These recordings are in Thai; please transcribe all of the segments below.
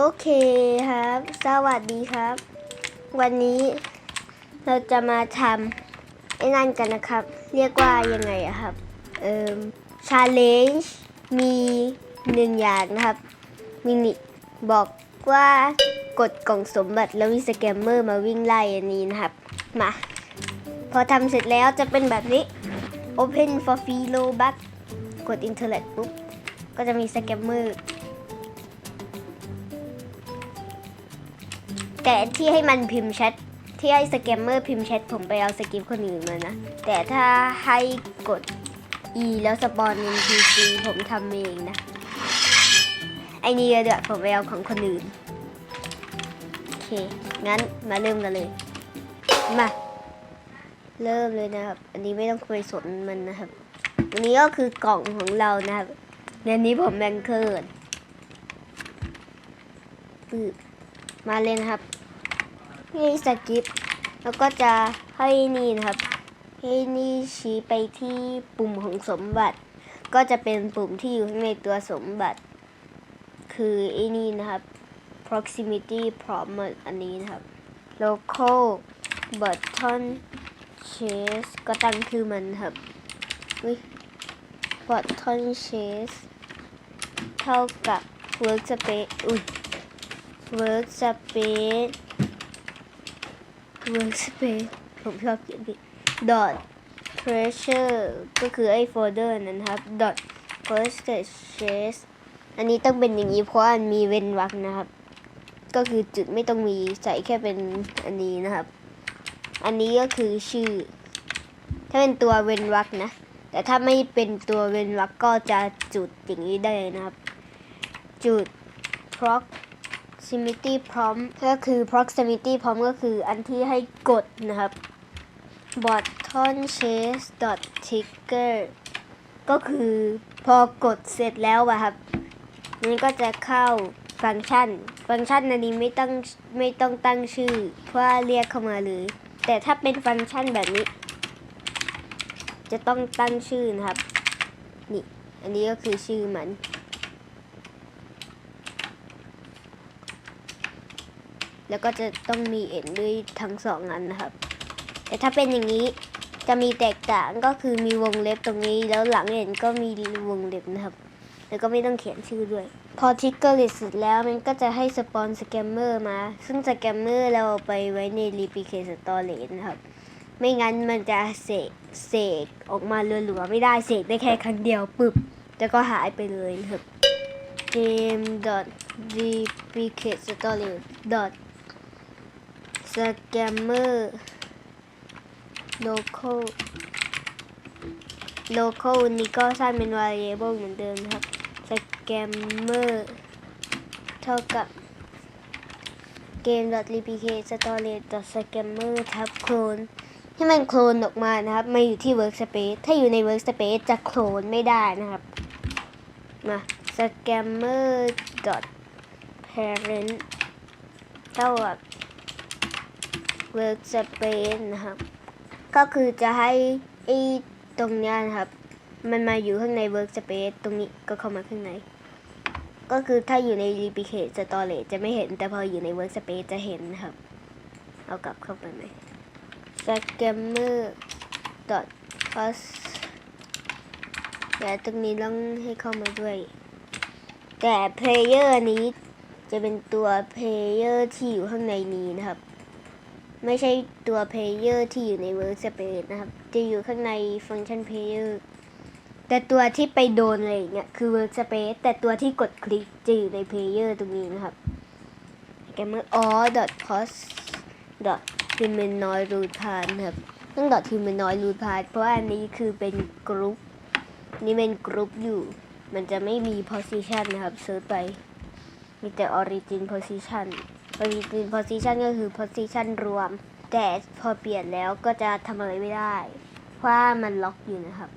โอเคครับ สวัสดีครับ วันนี้เราจะมาทำไอ้นั่นกันนะครับ เรียกว่ายังไงอะครับ เอ่อชาเลนจ์มีหนึ่งอย่างนะครับ มินิบอกว่ากดกล่องสมบัติแล้วมีสแกมเมอร์มาวิ่งไล่อันนี้นะครับ มา พอทำเสร็จแล้วจะเป็นแบบนี้ Open for free low b u c กด Internet ปุ๊บ ก็จะมีสแกมเมอร์ แต่ที่ให้มันพิมพ์แชทที่ให้สแกมเมอร์พิมพ์แชทผมไปเอาสกิปคนอื่นมานะ แต่ถ้าให้กด E แล้วสปอน NPC ผมทำเองนะ ไอ้นี่เดี๋ยวผมไปเอาของคนอื่น โอเค งั้นมาเริ่มกันเลย มา เริ่มเลยนะครับ อันนี้ไม่ต้องไปสนมันนะครับอันนี้ก็คือกล่องของเรานะครับในนี้ผมแบงเคิร์มาเลยนะครับ นี่สกิป แล้วก็จะให้นี่นะครับ ให้นี่ชี้ไปที่ปุ่มของสมบัติ ก็จะเป็นปุ่มที่อยู่ข้างในตัวสมบัติ คือไอ้นี่นะครับ proximity promise อันนี้นะครับ local button chase ก็ตั้งคือมันครับ button chase เท่ากับ workspace อุ้ย workspace workspace ผมชอบเขียนผิด dot treasure ก็คือไอ้โฟลเดอร์นั้นครับ dot chase อันนี้ต้องเป็นอย่างนี้เพราะอันมีเว้นวรรคนะครับ ก็คือจุดไม่ต้องมีใส่แค่เป็นอันนี้นะครับ อันนี้ก็คือชื่อ ถ้าเป็นตัวเว้นวรรคนะ แต่ถ้าไม่เป็นตัวเว้นวรรคก็จะจุดอย่างนี้ได้นะครับ จุด proximity prompt ก็คือ proximity prompt ก็คืออันที่ให้กดนะครับ button chase dot trigger ก็คือพอกดเสร็จแล้วอะครับนี่ก็จะเข้าฟังก์ชัน ฟังก์ชันอันนี้ไม่ต้องไม่ต้องตั้งชื่อเพราะว่าเรียกเข้ามาเลย แต่ถ้าเป็นฟังก์ชันแบบนี้ จะต้องตั้งชื่อนะครับ นี่ อันนี้ก็คือชื่อมัน แล้วก็จะต้องมีเอ็นด้วยทั้งสองอันนะครับ แต่ถ้าเป็นอย่างนี้จะมีแตกต่างก็คือมีวงเล็บตรงนี้แล้วหลังเอ็นก็มีวงเล็บนะครับ แล้วก็ไม่ต้องเขียนชื่อด้วย พอทิกเกอร์ลิสเสร็จแล้วมันก็จะให้สปอนสแกมเมอร์มา ซึ่งสแกมเมอร์เราเอาไปไว้ในรีพิเคสตอเรจนะครับ ไม่งั้นมันจะเสกเสกออกมารัวๆไม่ได้เสกได้แค่ครั้งเดียวปึ๊บแล้วก็หายไปเลยครับ game dot replicate storage dot scammer local local นี้ก็สร้างเป็น variable เหมือนเดิมครับ scammer เท่ากับ game replicate storage scammer ทับโคลนให้มันโคลนออกมานะครับมาอยู่ที่ workspace ถ้าอยู่ใน workspace จะโคลนไม่ได้นะครับ มา scammer parent เท่ากับ workspace นะครับ ก็คือจะให้ไอ้ตรงเนี้ยนะครับ มันมาอยู่ข้างใน workspace ตรงนี้ก็เข้ามาข้างใน ก็คือถ้าอยู่ใน replicate storage จะไม่เห็นแต่พออยู่ใน workspace จะเห็นนะครับ เอากลับเข้าไปไหม scammer dot post เดี๋ยวตรงนี้ต้องให้เข้ามาด้วย แต่ player นี้จะเป็นตัว player ที่อยู่ข้างในนี้นะครับ ไม่ใช่ตัว player ที่อยู่ใน workspace นะครับ จะอยู่ข้างในฟังก์ชัน player แต่ตัวที่ไปโดนอะไรอย่างเงี้ยคือ workspace แต่ตัวที่กดคลิกจะอยู่ใน player ตรงนี้นะครับ gamer all dot post dot humanoid root path นะครับต้อง dot humanoid root path เพราะว่าอันนี้คือเป็นกรุ๊ปนี่เป็นกรุ๊ปอยู่ มันจะไม่มี position นะครับเซิร์ชไป มีแต่ origin position origin position ก็คือ position รวม แต่พอเปลี่ยนแล้วก็จะทำอะไรไม่ได้ เพราะมันล็อกอยู่นะครับ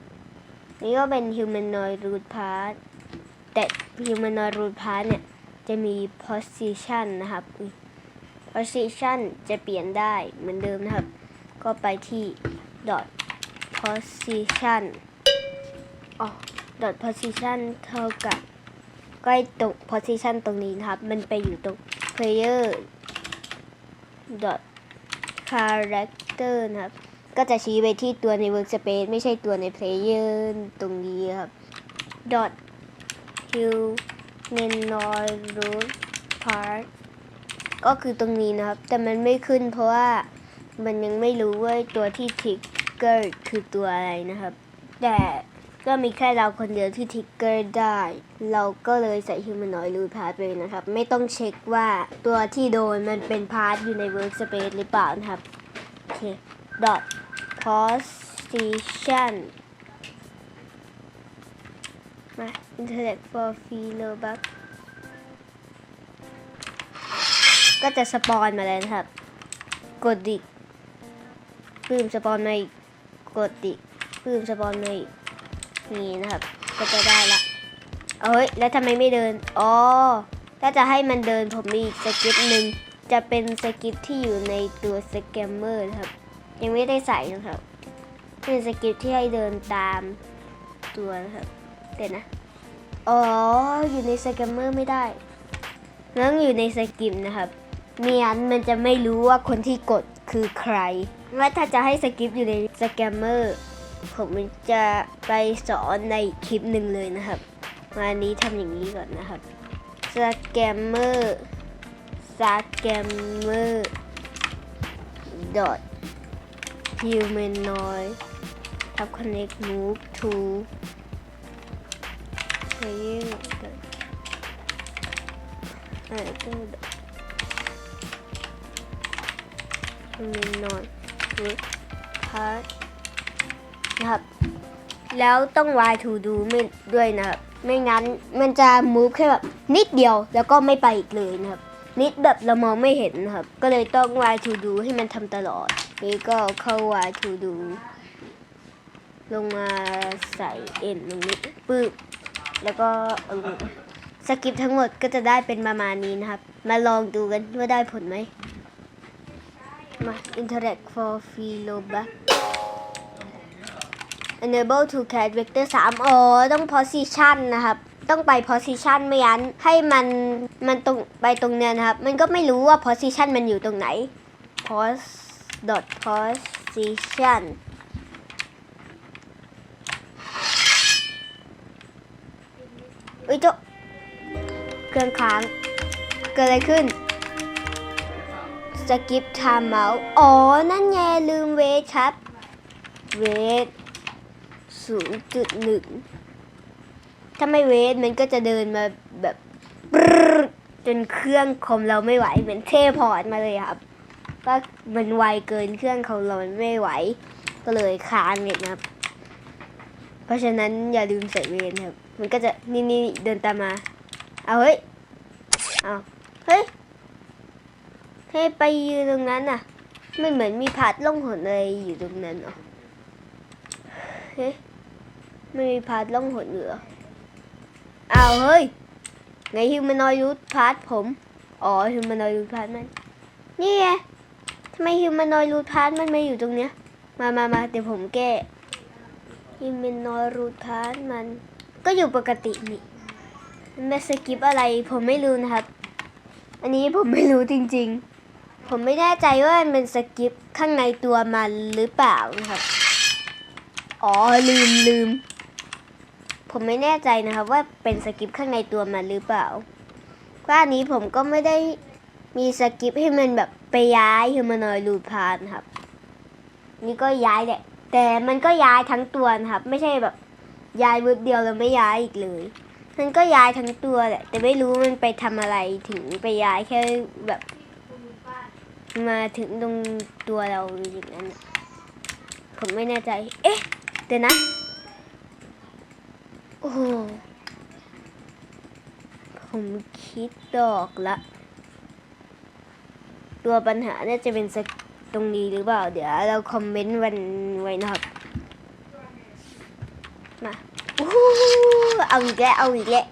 นี่ก็เป็น humanoid root path แต่ humanoid root path เนี่ย จะมี position นะครับ position จะเปลี่ยนได้เหมือนเดิมนะครับ ก็ไปที่ dot position อ๋อ dot position เท่ากับใก็ไอ้ตรง position ตรงนี้นะครับ มันไปอยู่ตรง player dot character นะครับ ก็จะชี้ไปที่ตัวใน workspace ไม่ใช่ตัวใน player ตรงนี้ครับ dot humanoid part ก็คือตรงนี้นะครับ แต่มันไม่ขึ้นเพราะว่ามันยังไม่รู้ว่าตัวที่ trigger คือตัวอะไรนะครับ แต่ ก็มีแค่เราคนเดียวที่ trigger ได้ เราก็เลยใส่ humanoid root part ไปนะครับ ไม่ต้องเช็คว่าตัวที่โดนมันเป็น part อยู่ใน workspace หรือเปล่านะครับ โอเค dot position มา interact for free robux ก็จะสปอนมาเลยนะครับ กดดิกปื้มสปอนมาอีกดดิกปื้มสปอนมาอีก นี่นะครับ ก็จะได้ละเอ้ย แล้วทำไมไม่เดิน อ๋อ ถ้าจะให้มันเดินผมมีสกิปหนึ่งจะเป็นสกิปที่อยู่ในตัวสแกมเมอร์นะครับ ยังไม่ได้ใส่นะครับ เป็นสกิปที่ให้เดินตามตัวนะครับเดี๋ยวนะ อ๋อ อยู่ในสแกมเมอร์ไม่ได้ต้องอยู่ในสกิปนะครับเมียนมันจะไม่รู้ว่าคนที่กดคือใครว่าถ้าจะให้สกิปอยู่ในสแกมเมอร์ ผมจะไปสอนในคลิปหนึ่งเลยนะครับวันนี้ทำอย่างนี้ก่อนนะครับสแกมเมอร์สแกมเมอร์ dot humanoid ทับ connect move to playing dot อ่าก็ humanoid with part นะครับ แล้วต้อง y to do ไม่ด้วยนะครับ ไม่งั้นมันจะ move แค่แบบนิดเดียวแล้วก็ไม่ไปอีกเลยนะครับ นิดแบบเรามองไม่เห็นนะครับ ก็เลยต้อง y to do ให้มันทำตลอด นี่ก็เข้า y to do ลงมาใส่ n ตรงนี้ปึ๊บแล้วก็สกิปทั้งหมดก็จะได้เป็นประมาณนี้นะครับ มาลองดูกันว่าได้ผลไหมมา interact for free robux enable to cat vector 3อ๋อต้อง position นะครับ ต้องไป position ไม่งั้นให้มันมันตรงไปตรงเนี้ยนะครับ มันก็ไม่รู้ว่า position มันอยู่ตรงไหน pos dot position เอ้ยจ้าเครื่องค้าง เกิดอะไรขึ้นสกิปไทม์เมาส์อ๋อ นั่นไงลืมเวทครับ เวท ศูนย์จุดหนึ่งถ้าไม่เวทมันก็จะเดินมาแบบปรึ๊ดจนเครื่องคอมเราไม่ไหวเหมือนเทพอร์ตมาเลยครับ ก็มันไวเกินเครื่องของเราไม่ไหว ก็เลยค้างเนี่ยครับ เพราะฉะนั้นอย่าลืมใส่เวทครับ มันก็จะนี่นี่เดินตามมา เอาเฮ้ยเอาเฮ้ยให้ไปยืนตรงนั้นน่ะ มันเหมือนมีพัดล่องหนอะไรอยู่ตรงนั้นเหรอเฮ้ย ไม่มีพัดล่องหนเหรออ้าวเฮ้ยไงฮิวแมนอยรูทพัดผม อ๋อฮิวแมนอยรูทพัดมัน นี่ไงทำไมฮิวแมนอยรูทพัดมันมาอยู่ตรงเนี้ย มามามาเดี๋ยวผมแก้ฮิวแมนอยรูทพัดมัน ก็อยู่ปกตินี่มันเป็นสกิปอะไรผมไม่รู้นะครับ อันนี้ผมไม่รู้จริง ๆ ผมไม่แน่ใจว่ามันเป็นสกิปข้างในตัวมันหรือเปล่านะครับ อ๋อลืมลืม ผมไม่แน่ใจนะครับว่าเป็นสกิปข้างในตัวมันหรือเปล่าว่าอันนี้ผมก็ไม่ได้มีสกิปให้มันแบบไปย้ายฮิวแมนอยลูพานครับ นี่ก็ย้ายแหละแต่มันก็ย้ายทั้งตัวนะครับ ไม่ใช่แบบย้ายวิบเดียวแล้วไม่ย้ายอีกเลย มันก็ย้ายทั้งตัวแหละ แต่ไม่รู้มันไปทำอะไรถึงไปย้ายแค่แบบ มาถึงตรงตัวเราอย่างนั้น ผมไม่แน่ใจ เอ๊ะ เดี๋ยวนะ โอ้โหผมคิดดอกละ ตัวปัญหาเนี่ยจะเป็นสักตรงนี้หรือเปล่า เดี๋ยวเราคอมเมนต์วันไว้นะครับ มาอู้หูเอาอีกแล้ว เอาอีกแล้ว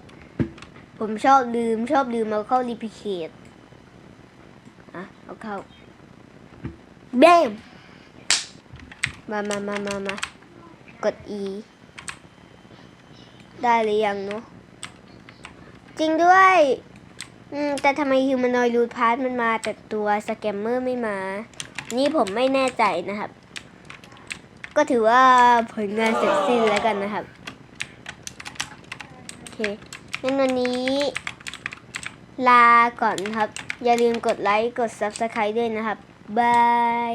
ผมชอบลืมชอบลืมเอาเข้ารีพิเคทอะ เอาเข้าเบมมามามามามากด E ได้หรือยังเนาะจริงด้วย อืม แต่ทำไมฮิวแมนอยรูดพาร์ทมันมาแต่ตัวสแกมเมอร์ไม่มา นี่ผมไม่แน่ใจนะครับ ก็ถือว่าผลงานเสร็จสิ้นแล้วกันนะครับ โอเคงั้นวันนี้ ลาก่อนครับ อย่าลืมกดไลค์ กด Subscribe ด้วยนะครับ บาย